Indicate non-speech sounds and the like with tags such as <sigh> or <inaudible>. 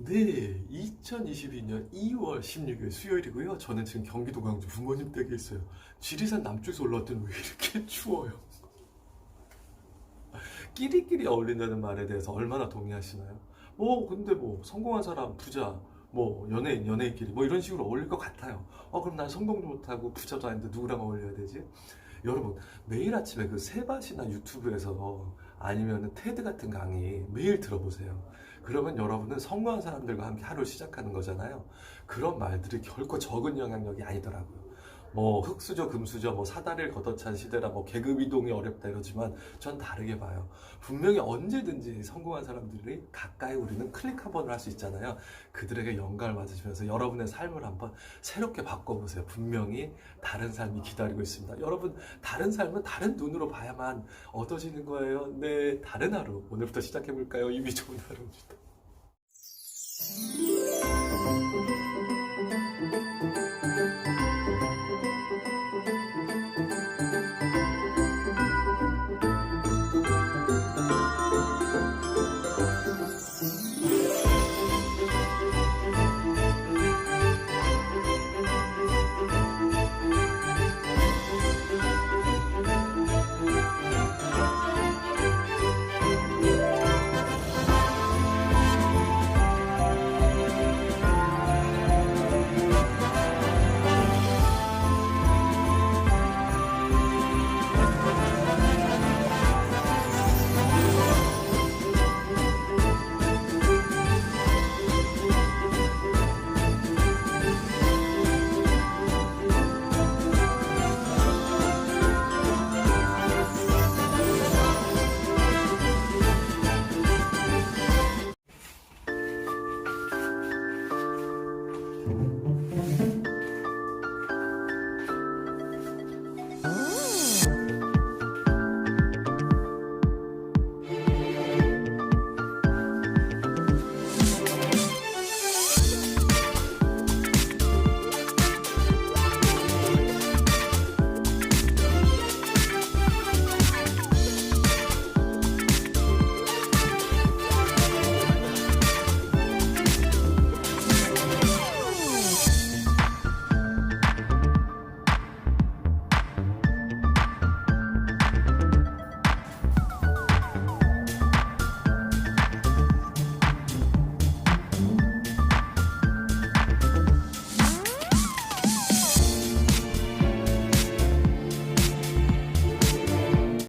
네, 2022년 2월 16일 수요일이고요. 저는 지금 경기도 광주 부모님 댁에 있어요. 지리산 남쪽에서 올라왔더니 왜 이렇게 <laughs> 추워요? 끼리끼리 어울린다는 말에 대해서 얼마나 동의하시나요? 뭐 근데 뭐 성공한 사람, 부자, 뭐 연예인, 연예인끼리 뭐 이런 식으로 어울릴 것 같아요. 어 그럼 난 성공도 못하고 부자도 아닌데 누구랑 어울려야 되지? 여러분 매일 아침에 그 세바시나 유튜브에서 아니면 테드 같은 강의 매일 들어보세요. 그러면 여러분은 성공한 사람들과 함께 하루를 시작하는 거잖아요. 그런 말들이 결코 적은 영향력이 아니더라고요. 뭐 흑수저 금수저 뭐 사다리를 걷어찬 시대라 뭐 계급 이동이 어렵다 이러지만 전 다르게 봐요. 분명히 언제든지 성공한 사람들이 가까이 우리는 클릭 한 번을 할 수 있잖아요. 그들에게 영감을 받으시면서 여러분의 삶을 한번 새롭게 바꿔보세요. 분명히 다른 삶이 기다리고 있습니다. 여러분 다른 삶은 다른 눈으로 봐야만 얻어지는 거예요. 네, 다른 하루 오늘부터 시작해 볼까요? 이미 좋은 하루입니다.